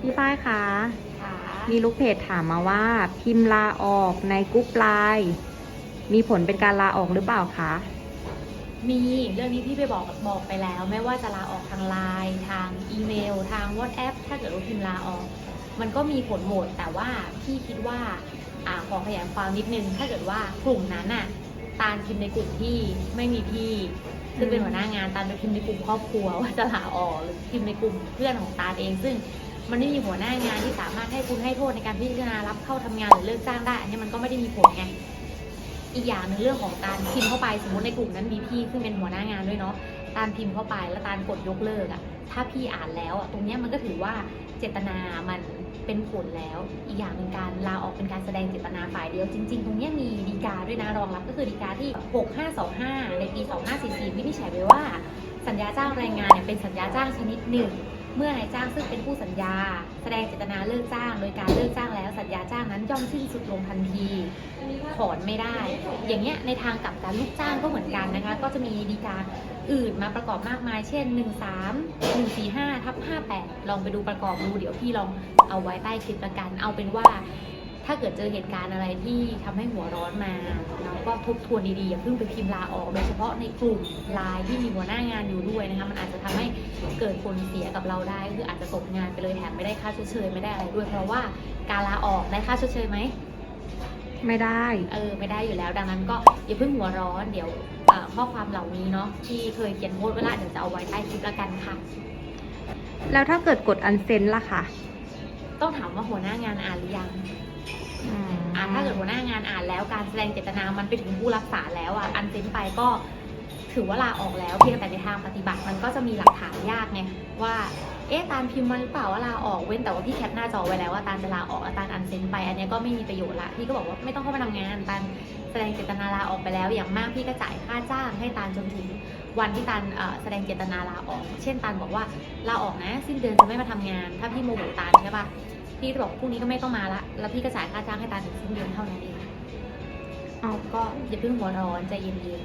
พี่ฝ้ายคะค่ะมีลูกเพจถามมาว่า พิมพ์ลาออกในกรุ๊ปไลน์มีผลเป็นการลาออกหรือเปล่าคะ มีเรื่องนี้พี่ไปบอกบอกไปแล้ว ไม่ว่าจะลาออกทางไลน์ทางอีเมล ทาง WhatsApp ถ้าเกิดว่าพิมพ์ลาออก มันก็มีผลหมดแต่ว่าพี่คิดว่าอ่าขอขยายความนิดนึง ถ้าเกิดว่ากลุ่มนั้นน่ะตาลพิมพ์ในกลุ่มที่ไม่มีพี่ซึ่งเป็นหัวหน้างานตาลไปพิมพ์ในกลุ่มครอบครัวว่าจะลาออกหรือพิมพ์ในกลุ่มเพื่อนของตาลเองซึ่ง มันไม่มีหัวหน้างานที่สามารถให้คุณให้โทษในการพิจารณารับเข้าทำงานหรือเลิกจ้างได้ อันนี้มันก็ไม่ได้มีผลไงอีกอย่างหนึ่งเรื่องของการพิมพ์เข้าไปสมมติในกลุ่มนั้นมีพี่ซึ่งเป็นหัวหน้างานด้วยเนาะตาลพิมพ์เข้าไปแล้วตาลกดยกเลิกอะถ้าพี่อ่านแล้วอะตรงเนี้ยมันก็ถือว่าเจตนามันเป็นผลแล้ว อีกอย่างหนึ่งการลาออกเป็นการแสดงเจตนาฝ่ายเดียวจริง ๆ ตรงเนี้ยมีดีกาด้วยนะรองรับก็คือดีกาที่ 6525 ในปี 2544 วินิจฉัยไว้ว่า สัญญาจ้างแรงงานเนี่ยเป็นสัญญาจ้างชนิดหนึ่ง เมื่อนายจ้างซึ่งเป็นผู้สัญญา แสดงเจตนาเลิกจ้าง โดยการเลิกจ้างแล้วสัญญาจ้างนั้นย่อมสิ้นสุดลงทันทีถอนไม่ได้ อย่างเงี้ยในทางกลับการลูกจ้างก็เหมือนกันนะคะ ก็จะมีดีกาอื่นมาประกอบมากมาย เช่น 13 145ทับ58 ลองไปดูประกอบดูเดี๋ยวพี่ลองเอาไว้ใต้คลิปละกัน เอาเป็นว่า ถ้าเกิดเจอเหตุการณ์อะไรที่ทำให้หัวร้อนมา เราก็ทบทวนดีๆอย่าเพิ่งไปพิมพ์ลาออก โดยเฉพาะในกลุ่มไลน์ที่มีหัวหน้างานอยู่ด้วยนะคะมันอาจจะทำให้เกิดผลเสียกับเราได้คืออาจจะตกงานไปเลยแถมไม่ได้ค่าชดเชยไม่ได้อะไรด้วย เพราะว่าการลาออกได้ค่าชดเชยไหมไม่ได้ เออ ไม่ได้อยู่แล้ว ดังนั้นก็อย่าเพิ่งหัวร้อน เดี๋ยวเอ่อข้อความเหล่านี้เนาะที่เคยเขียนโพสต์ไว้ละเดี๋ยวจะเอาไว้ใต้คลิปละกันค่ะ แล้วถ้าเกิดกดอันเซ็นล่ะคะ ต้องถามว่าหัวหน้างานอ่านหรือยังอืมอ่า ถ้าเกิดหัวหน้า งานอ่านแล้วการแสดงเจตนามันไปถึงผู้รับสารแล้วอะอันเซ็นไปก็ถือว่าลาออกแล้วเพียงแต่ในทางปฏิบัติมันก็จะมีหลักฐานยากไงว่าเอ๊ะตาลพิมพ์มาหรือเปล่าว่าลาออกเว้นแต่ว่าพี่แคปหน้าจอไว้แล้วว่าตาลจะลาออกตาลอันเซ็นไป อันนี้ก็ไม่มีประโยชน์ละพี่ก็บอกว่าไม่ต้องเข้ามาทำงานตาลแสดงเจตนาลาออกไปแล้ว อย่างมากพี่ก็จ่ายค่าจ้างให้ตาลจนถึงวันที่ตาลแสดงเจตนาลาออก เช่นตาลบอกว่าลาออกนะสิ้นเดือนจะไม่มาทำงาน ถ้าพี่โมโหตาลใช่ปะพี่บอกพรุ่งนี้ก็ไม่ต้องมาละแล้วพี่ก็จ่ายค่าจ้างให้ตาลถึงสิ้นเดือนเท่านั้นเอง เอาก็อย่าเพิ่งหัวร้อนใจเย็น